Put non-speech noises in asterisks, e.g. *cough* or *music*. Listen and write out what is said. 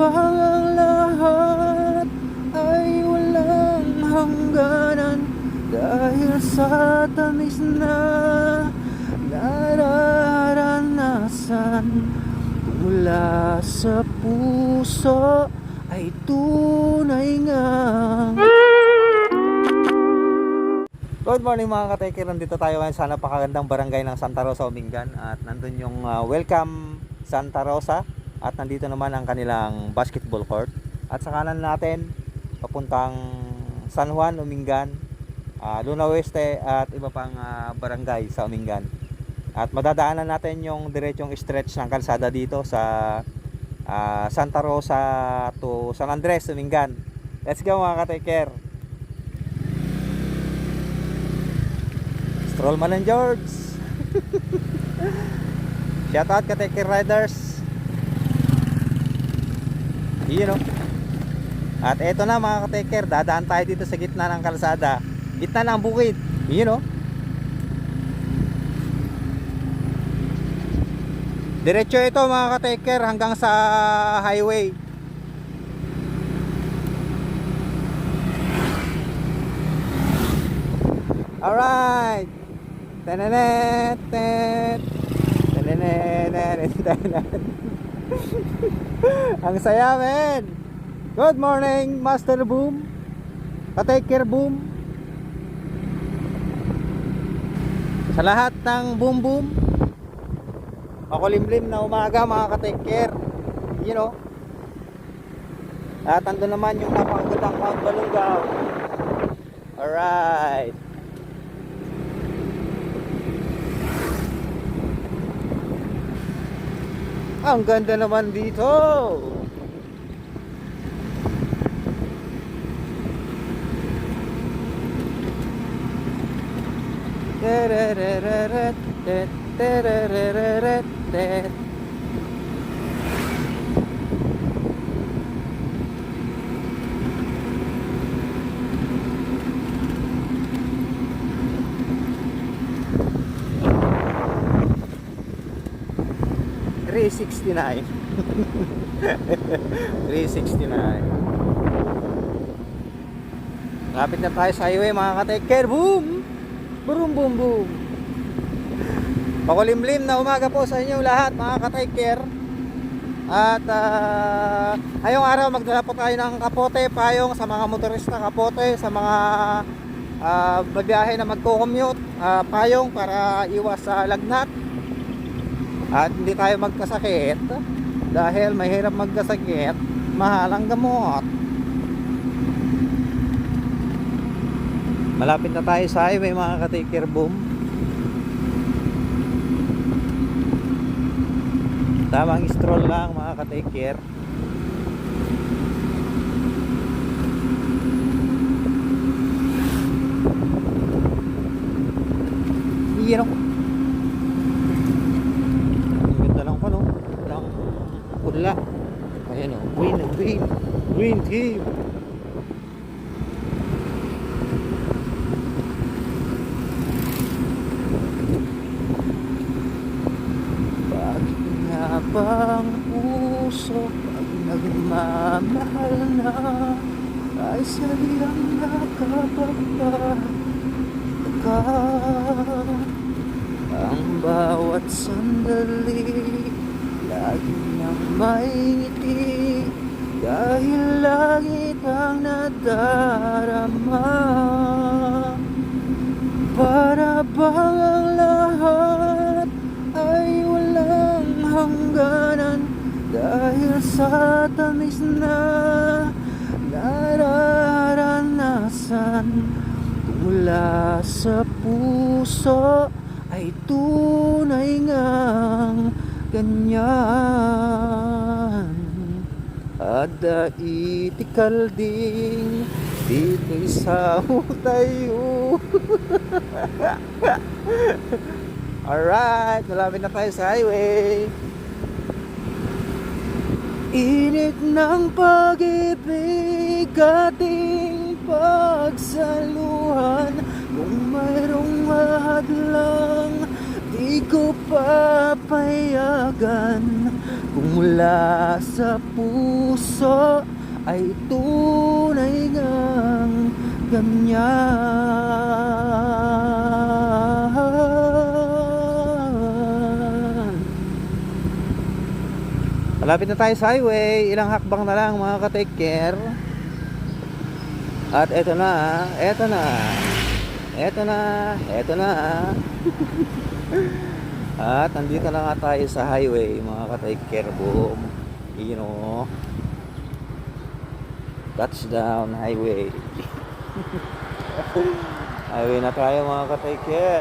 bang ang lahat ay walang hangganan Dahil sa tamis na nararanasan Mula sa puso ay tunay ngang Good morning mga kateker, nandito tayo ngayon sa napakagandang barangay ng Santa Rosa, Umingan At nandun yung uh, Welcome Santa Rosa At nandito naman ang kanilang basketball court. At sa kanan natin, papuntang San Juan, Umingan uh, Luna Oeste at iba pang uh, barangay sa Umingan. At madadaanan natin yung diretsong stretch ng kalsada dito sa uh, Santa Rosa to San Andres, Umingan. Let's go mga kateker Strollman and George! *laughs* Shout out ka Tekker Riders Yun At eto na mga kateker Dadaan tayo dito sa gitna ng kalsada. Gitna ng bukid. Yun o Diretso ito mga kateker hanggang sa highway. Alright. Tenenet. Tenenet tenenet. *laughs* *laughs* Ang saya men. Good morning Master Boom. Patake care Boom. Sa lahat ng boom boom Makulimlim na umaga mga katake care You know? At ando naman yung napakagandang Mount Balungaw Alright Ang ganda naman dito. Three sixty nine. 369 Lapit *laughs* na tayo sa highway mga ka-taker Boom! Boom boom boom. Pakulimlim na umaga po sa inyo lahat mga ka-taker At uh, ngayong araw magdala po tayo ng kapote Payong sa mga motorista kapote Sa mga uh, babiyahe na magko-commute uh, Payong para iwas sa lagnat At hindi tayo magkasakit. Dahil mahirap magkasakit mahal ang gamot. Malapit na tayo sa highway mga katikir boom. Tamang stroll lang mga katikir Iyan ako. Ang ganda lang pa no. Lang pula. Ayan o. Green Green team. Bakit nga bang puso pag nagmamahal na? Ay sadyang nakapagpaka ang bawat sandali Lagi niyang may ngiti Dahil langit ang nadarama Para bang ang lahat Ay walang hangganan. Dahil sa tamis na Nararanasan Mula sa puso ay tunay ngang ganyan Adaitikal ding dito'y sa tayo *laughs* Alright, malapit na tayo sa highway. Init ng pag-ibig ating pagsaluhan. Kung mayroong mahadlang Di ko papayagan Kung mula sa puso ay tunay ngang ganyan Malapit na tayo sa highway, ilang hakbang na lang mga ka-take care. At eto na, eto na. Eto na, eto na. *laughs* At nandito na nga tayo sa highway mga. Boom. You know. Touchdown highway. *laughs* highway na tayo mga ka-take care.